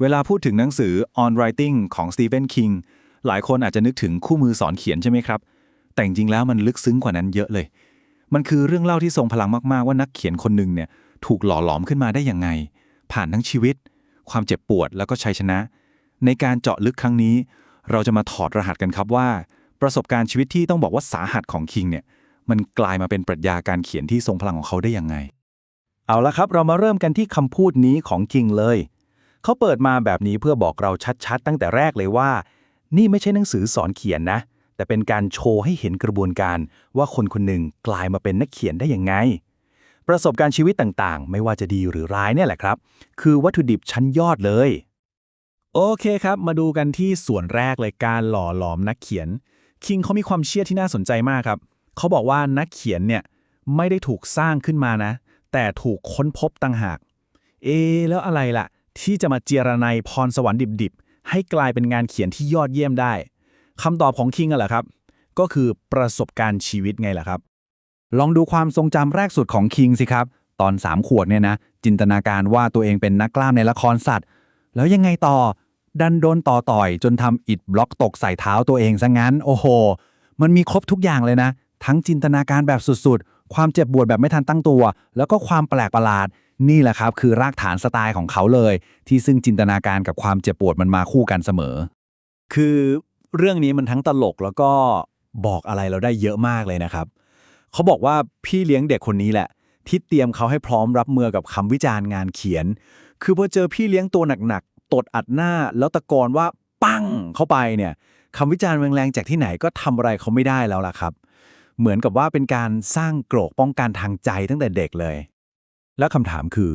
เวลาพูดถึงหนังสือ On Writing ของสตีเฟนคิงหลายคนอาจจะนึกถึงคู่มือสอนเขียนใช่ไหมครับ แต่จริงๆแล้วมันลึกซึ้งกว่านั้นเยอะเลย มันคือเรื่องเล่าที่ทรงพลังมากๆ ว่านักเขียนคนหนึ่งเนี่ยถูกหล่อหลอมขึ้นมาได้ยังไง ผ่านทั้งชีวิต ความเจ็บปวดแล้วก็ชัยชนะ ในการเจาะลึกครั้งนี้ เราจะมาถอดรหัสกันครับว่า ประสบการณ์ชีวิตที่ต้องบอกว่าสาหัสของคิงเนี่ยมันกลายมาเป็นปรัชญาการเขียนที่ทรงพลังของเขาได้ยังไง เอาละครับ เรามาเริ่มกันที่คำพูดนี้ของคิงเลย เขาเปิดมาแบบนี้เพื่อบอกเราชัดๆ ตั้งแต่แรกเลยว่า นี่ไม่ใช่หนังสือสอนเขียนนะ แต่เป็นการโชว์ให้เห็นกระบวนการว่าคนคนหนึ่งกลายมาเป็นนักเขียนได้ยังไง ประสบการณ์ชีวิตต่างๆ ไม่ว่าจะดีหรือร้ายเนี่ยแหละครับ คือวัตถุดิบชั้นยอดเลย โอเคครับ มาดูกันที่ส่วนแรกเลยการหล่อหลอมนักเขียนคิงเขามีความเชื่อที่น่าสนใจมากครับเขาบอกว่านักเขียนเนี่ยไม่ได้ถูกสร้างขึ้นมานะ แต่ถูกค้นพบต่างหาก เอ แล้วอะไรล่ะ ที่จะมาเจรนายพรสวรรค์ดิบๆ ให้กลายเป็นงานเขียนที่ยอดเยี่ยมได้คำตอบของคิงอะแหละครับ ก็คือประสบการณ์ชีวิตไงล่ะครับ ลองดูความทรงจำแรกสุดของคิงสิครับ ตอนสามขวดเนี่ยนะ จินตนาการว่าตัวเองเป็นนักกล้ามในละครสัตว์ แล้วยังไงต่อ ดันโดนต่อต่อย จนทำอิดบล็อกตกใส่เท้าตัวเองซะงั้น โอ้โห มันมีครบทุกอย่างเลยนะ ทั้งจินตนาการแบบสุดๆ ความเจ็บปวดแบบไม่ทันตั้งตัว แล้วก็ความแปลกประหลาด นี่แหละครับคือรากฐานสไตล์ของเขาเลย ที่ซึ่งจินตนาการกับความเจ็บปวดมันมาคู่กันเสมอ คือเรื่องนี้มันทั้งตลกแล้วก็บอกอะไรเราได้เยอะมากเลยนะครับ เขาบอกว่าพี่เลี้ยงเด็กคนนี้แหละ ที่เตรียมเขาให้พร้อมรับมือกับคำวิจารณ์งานเขียน คือพอเจอพี่เลี้ยงตัวหนักๆ ตดอัดหน้า แล้วตะโกนว่าปั้งเข้าไปเนี่ยคำวิจารณ์แรงๆจากที่ไหนก็ทำอะไรเขาไม่ได้แล้วล่ะครับ เหมือนกับว่าเป็นการสร้างโกรกป้องกันทางใจตั้งแต่เด็กเลย และคำถามคือ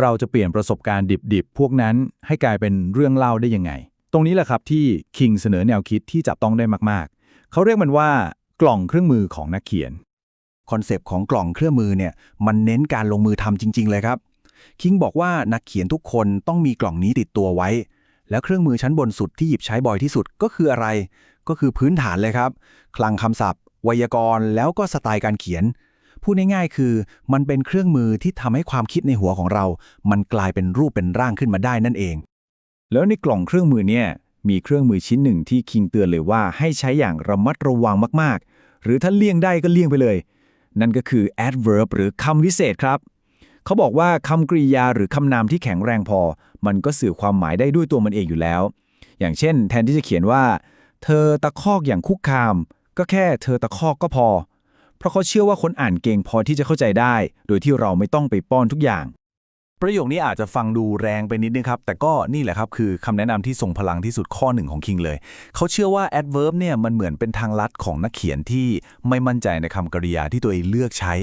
เราจะเปลี่ยนประสบการณ์ดิบๆ พวกนั้นให้กลายเป็นเรื่องเล่าได้ยังไง ตรงนี้แหละครับที่คิงเสนอแนวคิดที่จับต้องได้มากๆ เขาเรียกมันว่ากล่องเครื่องมือของนักเขียน คอนเซปต์ของกล่องเครื่องมือเนี่ยมันเน้นการลงมือทำจริง ๆ เลยครับ คิงบอกว่านักเขียนทุกคนต้องมีกล่องนี้ติดตัวไว้ แล้วเครื่องมือชั้นบนสุดที่หยิบใช้บ่อยที่สุดก็คืออะไร ก็คือพื้นฐานเลยครับ คลังคำศัพท์ ไวยากรณ์ แล้วก็สไตล์การเขียน พูดง่ายๆ คือมันเป็นเครื่องมือที่ทำให้ความคิดในหัวของเรา มันกลายเป็นรูปเป็นร่างขึ้นมาได้นั่นเอง แล้วในกล่องเครื่องมือเนี่ยมีเครื่องมือชิ้นหนึ่งที่คิงเตือนเลยว่าให้ใช้อย่างระมัดระวังมากๆ หรือถ้าเลี่ยงได้ก็เลี่ยงไปเลย นั่นก็คือ adverb หรือคำวิเศษครับ เขาบอกว่าคำกริยาหรือคำนามที่แข็งแรงพอ มันก็สื่อความหมายได้ด้วยตัวมันเองอยู่แล้ว อย่างเช่น แทนที่จะเขียนว่า เธอตะคอกอย่างคุกคาม ก็แค่เธอตะคอกก็พอ เพราะเขาเชื่อว่าคนอ่านเก่งพอที่จะเข้าใจได้ โดยที่เราไม่ต้องไปป้อนทุกอย่าง ประโยคนี้อาจจะฟังดูแรงไปนิดนึงครับ แต่ก็นี่แหละครับคือคำแนะนำที่ทรงพลังที่สุดข้อหนึ่งของคิงเลย เขาเชื่อว่า adverb เนี่ยมันเหมือนเป็นทางลัดของนักเขียนที่ไม่มั่นใจในคำกริยาที่ตัวเองเลือกใช้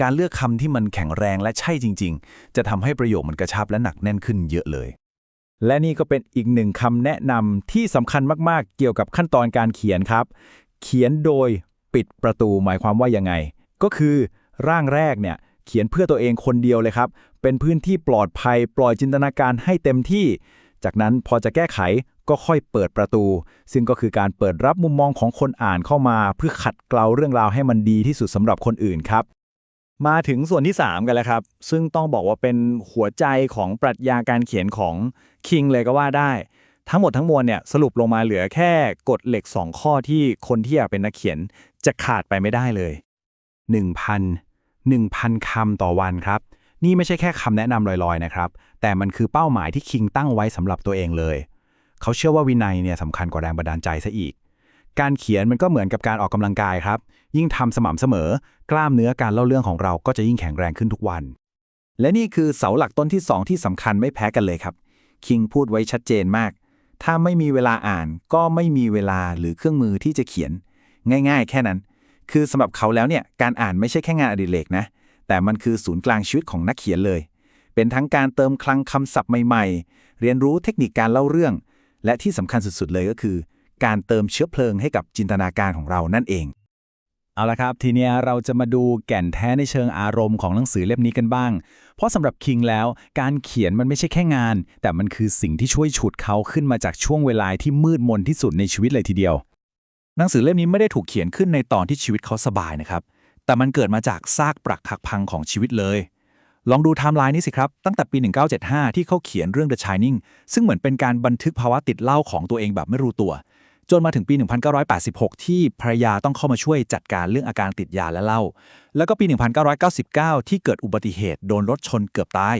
การเลือกคำที่มันแข็งแรงและใช่จริง ๆ จะทำให้ประโยคมันกระชับและหนักแน่นขึ้นเยอะเลยและนี่ก็เป็นอีกหนึ่งคำแนะนำที่สำคัญมาก ๆ เกี่ยวกับขั้นตอนการเขียนครับ เขียนโดย ปิดประตูหมายความว่ายังไง ก็คือร่างแรกเนี่ยเขียนเพื่อตัวเองคนเดียวเลยครับ เป็นพื้นที่ปลอดภัยปล่อยจินตนาการให้เต็มที่ จากนั้นพอจะแก้ไขก็ค่อยเปิดประตู ซึ่งก็คือการเปิดรับมุมมองของคนอ่านเข้ามา เพื่อขัดเกลาเรื่องราวให้มันดีที่สุดสำหรับคนอื่นครับ มาถึงส่วนที่ 3 กันแล้วครับ ซึ่งต้องบอกว่าเป็นหัวใจของปรัชญาการเขียนของคิงเลยก็ว่าได้ ทั้งหมดทั้งมวลเนี่ยสรุปลงมาเหลือแค่กฎเหล็ก 2 ข้อที่คนที่อยากเป็นนักเขียน จะขาดไปไม่ได้เลย 1,000 1,000คำต่อวันครับ นี่ไม่ใช่แค่คำแนะนำลอยๆนะครับ แต่มันคือเป้าหมายที่คิงตั้งไว้สำหรับตัวเองเลย เขาเชื่อว่าวินัยเนี่ยสำคัญกว่าแรงบันดาลใจซะอีก การเขียนมันก็เหมือนกับการออกกำลังกายครับ ยิ่งทำสม่ำเสมอ กล้ามเนื้อการเล่าเรื่องของเราก็จะยิ่งแข็งแรงขึ้นทุกวัน และนี่คือเสาหลักต้นที่ 2 ที่สำคัญไม่แพ้กันเลยครับ คิงพูดไว้ชัดเจนมากถ้าไม่มีเวลาอ่านก็ไม่มีเวลาหรือเครื่องมือที่จะเขียน ง่ายๆ แค่นั้น คือสำหรับเขาแล้วเนี่ยการอ่านไม่ใช่แค่งานอดิเรกนะ แต่มันคือศูนย์กลางชีวิตของนักเขียนเลย เป็นทั้งการเติมคลังคำศัพท์ใหม่ๆ เรียนรู้เทคนิคการเล่าเรื่อง และที่สำคัญสุดๆเลยก็คือ การเติมเชื้อเพลิงให้กับจินตนาการของเรานั่นเองเอาละครับ ทีนี้เราจะมาดูแก่นแท้ในเชิงอารมณ์ของหนังสือเล่มนี้กันบ้าง เพราะสำหรับคิงแล้ว การเขียนมันไม่ใช่แค่งาน แต่มันคือสิ่งที่ช่วยฉุดเขาขึ้นมาจากช่วงเวลาที่มืดมนที่สุดในชีวิตเลยทีเดียว หนังสือเล่มนี้ไม่ได้ถูกเขียนขึ้นในตอนที่ชีวิตเขาสบายนะครับ แต่มันเกิดมาจากซากปรักหักพังของชีวิตเลย ลองดูไทม์ไลน์นี้สิครับ ตั้งแต่ปี 1975 ที่เขาเขียนเรื่อง The Shining ซึ่งเหมือนเป็นการบันทึกภาวะติดเหล้าของตัวเองแบบไม่รู้ตัว จนมาถึงปี 1986 ที่ภรรยาต้องเข้ามาช่วยจัดการเรื่องอาการติดยาและเหล้า แล้วก็ปี 1999 ที่เกิดอุบัติเหตุโดนรถชนเกือบตาย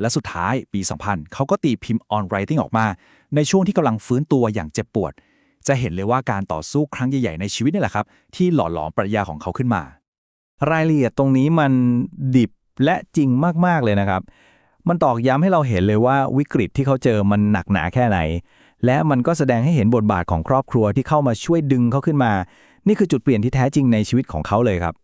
และสุดท้ายปี 2000 เขาก็ตีพิมพ์ on writing ออกมา ในช่วงที่กำลังฟื้นตัวอย่างเจ็บปวด จะเห็นเลยว่าการต่อสู้ครั้งใหญ่ๆในชีวิตนี่แหละครับ ที่หล่อหลอมปรัชญาของเขาขึ้นมา รายละเอียดตรงนี้มันดิบและจริงมากๆเลยนะครับ มันตอกย้ำให้เราเห็นเลยว่าวิกฤตที่เขาเจอมันหนักหนาแค่ไหน และมันก็แสดงให้เห็นบทบาทของครอบครัวที่เข้ามาช่วยดึงเขาขึ้นมา นี่คือจุดเปลี่ยนที่แท้จริงในชีวิตของเขาเลยครับ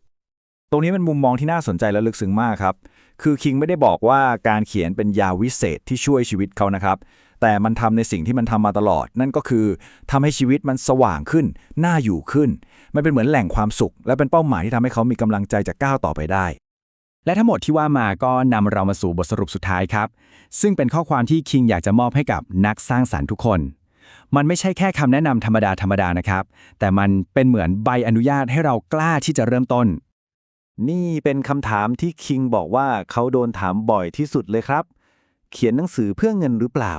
ตรงนี้เป็นมุมมองที่น่าสนใจและลึกซึ้งมากครับ คือคิงไม่ได้บอกว่าการเขียนเป็นยาวิเศษที่ช่วยชีวิตเขานะครับ แต่มันทำในสิ่งที่มันทำมาตลอด นั่นก็คือทำให้ชีวิตมันสว่างขึ้น น่าอยู่ขึ้น มันเป็นเหมือนแหล่งความสุข และเป็นเป้าหมายที่ทำให้เขามีกำลังใจจะก้าวต่อไปได้ และทั้งหมดที่ว่ามาก็นำเรามาสู่บทสรุปสุดท้ายครับ ซึ่งเป็นข้อความที่คิงอยากจะมอบให้กับนักสร้างสรรค์ทุกคน มันไม่ใช่แค่คำแนะนำธรรมดาธรรมดานะครับ แต่มันเป็นเหมือนใบอนุญาตให้เรากล้าที่จะเริ่มต้น นี่เป็นคำถามที่คิงบอกว่าเขาโดนถามบ่อยที่สุดเลยครับ เขียนหนังสือเพื่อเงินหรือเปล่า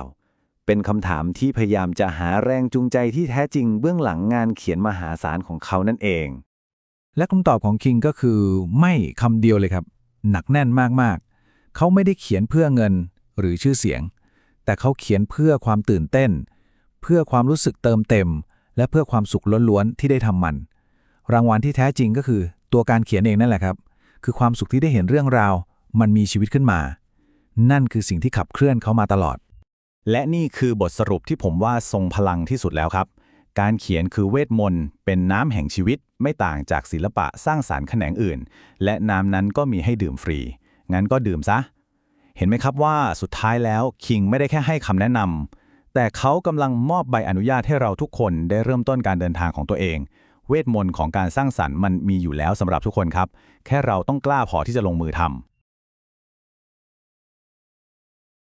เป็นคำถามที่พยายามจะหาแรงจูงใจที่แท้จริงเบื้องหลังงานเขียนมหาศาลของเขานั่นเอง และคำตอบของคิงก็คือ ไม่คำเดียวเลยครับ หนักแน่นมากๆ เขาไม่ได้เขียนเพื่อเงินหรือชื่อเสียง แต่เขาเขียนเพื่อความตื่นเต้น เพื่อความรู้สึกเติมเต็ม และเพื่อความสุขล้วนๆที่ได้ทำมัน รางวัลที่แท้จริงก็คือ ตัวการเขียนเองนั่นแหละครับ คือความสุขที่ได้เห็นเรื่องราว มันมีชีวิตขึ้นมา นั่นคือสิ่งที่ขับเคลื่อนเขามาตลอด และนี่คือบทสรุปที่ผมว่าทรงพลังที่สุดแล้วครับ การเขียนคือเวทมนต์ เป็นน้ำแห่งชีวิต ไม่ต่างจากศิลปะสร้างสารรค์แขนงอื่น และน้ำนั้นก็มีให้ดื่มฟรี งั้นก็ดื่มซะ เห็นไหมครับว่าสุดท้ายแล้วคิงไม่ได้แค่ให้คำแนะนำแต่เขากำลังมอบใบอนุญาตให้เราทุกคนได้เริ่มต้นการเดินทางของตัวเอง เวทมนต์ของการสร้างสรรค์มันมีอยู่แล้วสำหรับทุกคนครับ แค่เราต้องกล้าพอที่จะลงมือทำ